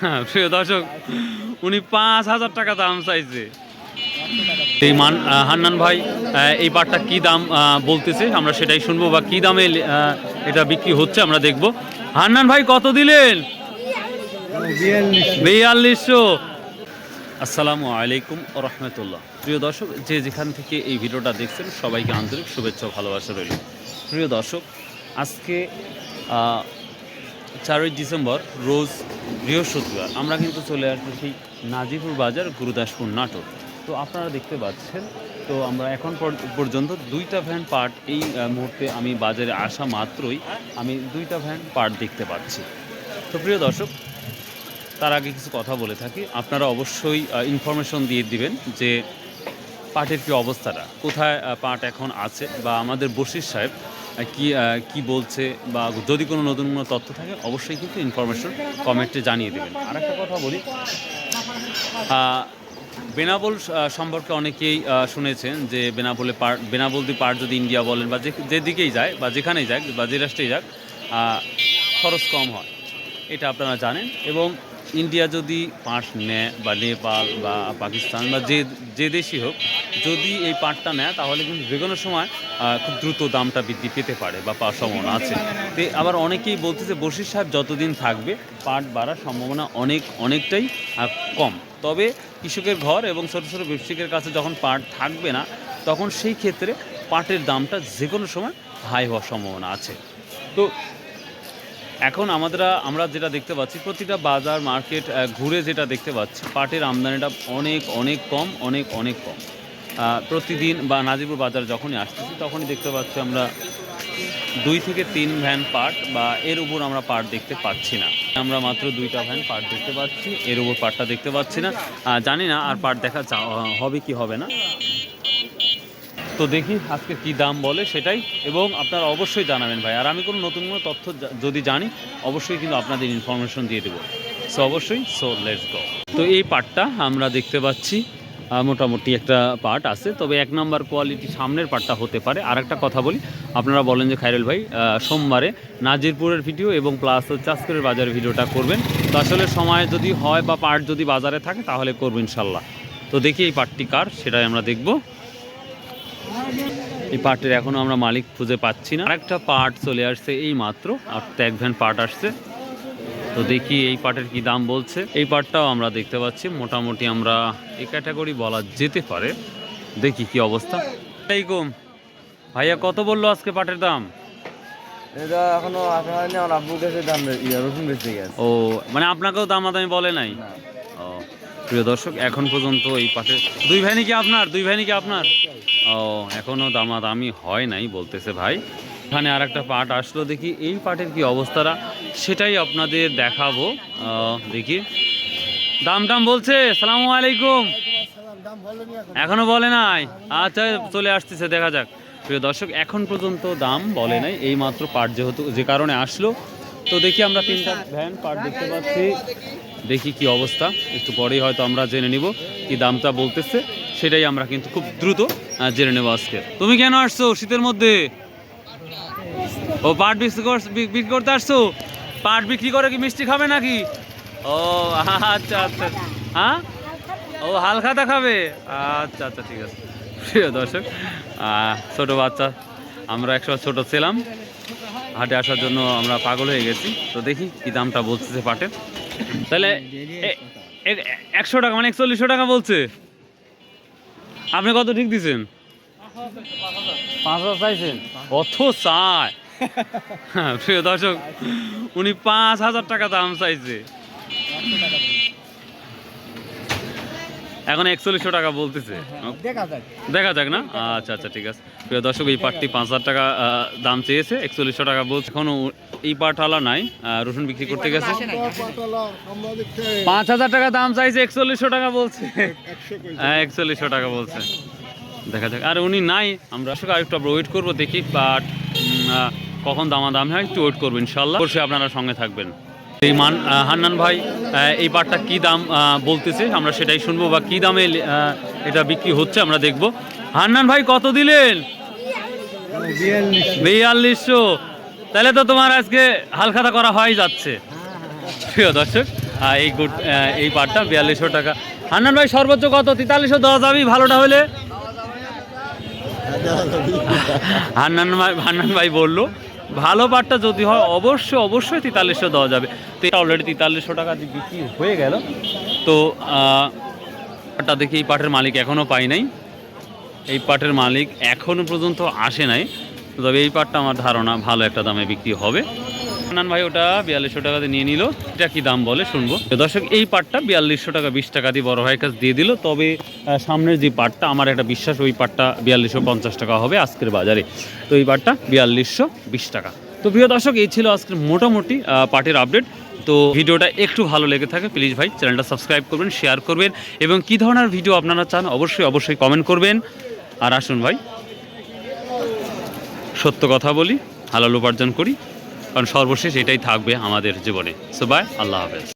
হ্যাঁ প্রিয় দর্শক, উনি পাঁচ হাজার টাকা দাম চাইছে। এই মান হান্নান ভাই এই পাটটা কি দাম বলতেছে? আমরা সেটাই শুনব বা কি দামে এটা বিক্রি হচ্ছে, আমরা দেখব। হান্নান ভাই, কত দিলেন? বিয়াল্লিশশো। আসসালামু আলাইকুম রহমতুল্লাহ। প্রিয় দর্শক, যে যেখান থেকে এই ভিডিওটা দেখছেন, সবাইকে আন্তরিক শুভেচ্ছা ভালোবাসা রইল। প্রিয় দর্শক, আজকে চারই ডিসেম্বর, রোজ বৃহস্পতিবার। আমরা কিন্তু চলে আসছি নাজিপুর বাজার, গুরুদাসপুর নাটক তো আপনারা দেখতে পাচ্ছেন, তো আমরা এখন পর- পর্যন্ত দুইটা ভ্যান পার্ট এই মুহূর্তে আমি বাজারে আসা মাত্রই আমি দুইটা ভ্যান পার্ট দেখতে পাচ্ছি। তো প্রিয় দর্শক, তার আগে কিছু কথা বলে থাকি। আপনারা অবশ্যই ইনফরমেশন দিয়ে দিবেন যে পাটের কি অবস্থাটা, কোথায় পাট এখন আছে বা আমাদের বশির সাহেব কি কি বলছে বা যদি কোনো নতুন কোনো তথ্য থাকে, অবশ্যই কিন্তু ইনফরমেশন কমেন্টে জানিয়ে দেবেন। আর একটা কথা বলি বেনাবল সম্পর্কে অনেকেই শুনেছেন যে বেনাবলে পার বেনাবল দিয়ে পার যদি ইন্ডিয়া বলেন বা যে যেদিকেই যায় বা যেখানেই যাক বা যে রাষ্ট্রেই যাক খরচ কম হয়। এটা আপনারা জানেন এবং ইন্ডিয়া যদি পাট নেয় বা নেপাল বা পাকিস্তান বা যে যে দেশই হোক, যদি এই পাটটা নেয়, তাহলে কিন্তু যে কোনো সময় খুব দ্রুত দামটা বৃদ্ধি পেতে পারে বা পাওয়ার সম্ভাবনা আছে। তো আবার অনেকেই বলতেছে বশির সাহেব যতদিন থাকবে, পাট বাড়ার সম্ভাবনা অনেক, অনেকটাই কম। তবে কৃষকের ঘর এবং ছোটো ছোটো ব্যবসায়িকের কাছে যখন পাট থাকবে না, তখন সেই ক্ষেত্রে পাটের দামটা যে কোনো সময় হাই হওয়ার সম্ভাবনা আছে। তো এখন আমাদের, আমরা যেটা দেখতে পাচ্ছি, প্রতিটা বাজার, মার্কেট ঘুরে যেটা দেখতে পাচ্ছি, পাটের আমদানিটা অনেক অনেক কম, অনেক অনেক কম। প্রতিদিন বা নাজিপুর বাজার যখনই আসতেছি, তখনই দেখতে পাচ্ছি আমরা দুই থেকে তিন ভ্যান পাট বা এর উপর আমরা পাট দেখতে পাচ্ছি না। আমরা মাত্র দুইটা ভ্যান পাট দেখতে পাচ্ছি, এর উপর পাটটা দেখতে পাচ্ছি না। জানি না আর পাট দেখা হবে কি হবে না। তো দেখি আজকে কি দাম বলে সেটাই, এবং আপনারা অবশ্যই জানাবেন ভাই। আর আমি কোনো নতুন কোনো তথ্য যদি জানি, অবশ্যই কিন্তু আপনাদের ইনফরমেশন দিয়ে দেবো। সো অবশ্যই সো লেটস গো তো এই পার্টটা আমরা দেখতে পাচ্ছি মোটামুটি একটা পার্ট আছে, তবে এক নম্বর কোয়ালিটি সামনের পার্টটা হতে পারে। আর একটা কথা বলি, আপনারা বলেন যে খাইরুল ভাই সোমবারে নাজিরপুরের ভিডিও এবং প্লাস আজকের বাজারের ভিডিওটা করবেন। তো আসলে সময় যদি হয় বা পার্ট যদি বাজারে থাকে, তাহলে করব ইনশাল্লাহ। তো দেখি এই পার্টটি কার, সেটাই আমরা দেখব। এই পার্টের এখনও আমরা মালিক খুঁজে পাচ্ছি না। আরেকটা পার্ট চলে আসছে এই মাত্র আর তো এক ভ্যান পার্ট আসছে। তো দেখি এই পার্টের কি দাম বলছে। এই পার্টটাও আমরা দেখতে পাচ্ছি। মোটামুটি আমরা এই ক্যাটাগরি বলা যেতে পারে। দেখি কি অবস্থা। আলাইকুম। ভাইয়া কত বলল আজকে পাটের দাম? এটা এখনও আসা হয়নি আমার আব্বু কাছে দাম রসুন বেঁচে গেছে। ও মানে আপনাকেও দাম আদামি বলে নাই? প্রিয় দর্শক, এখন পর্যন্ত এই পাটের দুই ভ্যানই কি আপনার? দুই ভ্যানই কি আপনার? ও এখনও দামাদামি হয় নাই বলতেছে ভাই। এখানে আর একটা পাট আসলো, দেখি এই পাটের কি অবস্থাটা, সেটাই আপনাদের দেখাবো। দেখি। দাম টাম বলছে, সালামু আলাইকুম। এখনও বলে নাই? আচ্ছা চলে আসতেছে, দেখা যাক। প্রিয় দর্শক, এখন পর্যন্ত দাম বলে নাই, এই মাত্র পাট যেহেতু যে কারণে আসলো। তো দেখি আমরা তিনটা ভ্যান পাট দেখতে পাচ্ছি। দেখি কি অবস্থা। একটু পরেই হয়তো আমরা জেনে নিব কি দামটা বলতেছে। সেটাই আমরা কিন্তু খুব দ্রুত জেনে নেব আজকে। তুমি কেন আসছো শীতের মধ্যে? ও, পাট বিক্রি কর- বিক্রি করতে আসছো? পাট বিক্রি করে কি মিষ্টি খাবে নাকি? ও আচ্ছা আচ্ছা। হ্যাঁ? ও, হালখাতা খাবে? আচ্ছা আচ্ছা ঠিক আছে। প্রিয় দর্শক ছোট বাচ্চা, আমরা একসময় ছোট ছিলাম। হাটে আসার জন্য আমরা পাগল হয়ে গেছি। তো দেখি কি দামটা বলতেছে পাটের তাহলে একশো টাকা মানে একচল্লিশশো টাকা বলছে। আপনি কত ঠিক দিছেন? পাঁচ হাজার চাইছেন। অত চায়? হ্যাঁ, প্রিয় দর্শক উনি পাঁচ হাজার টাকা দাম চাইছে। এখন একচল্লিশশো টাকা বলতেছে। দেখা যাক। না? আচ্ছা আচ্ছা ঠিক আছে। প্রিয় দর্শক এই পাটটি পাঁচ হাজার টাকা দাম চেয়েছে একচল্লিশশো টাকা বলছে। এখনও এই পাটওয়ালা নাই রসুন বিক্রি করতে গেছে। পাঁচ হাজার টাকা দাম চাইছে একচল্লিশশো টাকা বলছে। হ্যাঁ একচল্লিশশো টাকা বলছে। দেখা যাক। আর উনি নাই আমরা আসলে আরেকটু আমরা ওয়েট করব দেখি পাট কখন দামাদামি হয় একটু ওয়েট করব ইনশাল্লাহ অবশ্যই আপনারা সঙ্গে থাকবেন। মান হান্নান ভাই এই পাটটা কি দাম বলতেছে, আমরা সেটাই শুনব বা কি দামে এটা বিক্রি হচ্ছে, আমরা দেখব। হান্নান ভাই, কত দিলেন? বিয়াল্লিশশো। তাহলে তো তোমার আজকে হালখাতা করা হয়ে যাচ্ছে। প্রিয় দর্শক এই গুড এই পাটটা বিয়াল্লিশশো টাকা। হান্নান ভাই, সর্বোচ্চ কত? তেতাল্লিশশো দেওয়া যাবি ভালোটা হলে? হান্নান ভাই হান্নান ভাই বলল ভালো পাটটা যদি হয়, অবশ্যই অবশ্যই তেতাল্লিশশো দেওয়া যাবে। তো এটা অলরেডি তেতাল্লিশশো টাকা বিক্রি হয়ে গেল। তো পাটটা দেখি এই পাটের মালিক এখনও পাই নাই। এই পাটের মালিক এখনও পর্যন্ত আসে নাই। তবে এই পাটটা আমার ধারণা ভালো একটা দামে বিক্রি হবে। হান্নান ভাই, ওটা বিয়াল্লিশশো টাকাতে নিয়ে নিল। এটা কি দাম বলে? শুনব। দর্শক, এই পাটটা বিয়াল্লিশশো টাকা, বিশ টাকা দিয়ে বড় ভাইয়ের কাছে দিয়ে দিল। তবে সামনের যে পাটটা, আমার একটা বিশ্বাস, ওই পাটটা বিয়াল্লিশশো পঞ্চাশ টাকা হবে আজকের বাজারে। তো এই পাটটা বিয়াল্লিশশো বিশ টাকা। তো প্রিয় দর্শক, এই ছিল আজকের মোটামুটি পাটের আপডেট। তো ভিডিওটা একটু ভালো লেগে থাকে, প্লিজ ভাই, চ্যানেলটা সাবস্ক্রাইব করবেন, শেয়ার করবেন। এবং কী ধরনের ভিডিও আপনারা চান, অবশ্যই অবশ্যই কমেন্ট করবেন। আর আসুন ভাই, সত্য কথা বলি, হালাল উপার্জন করি। কারণ সর্বশেষ এটাই থাকবে আমাদের জীবনে। সো বাই আল্লাহ হাফেজ।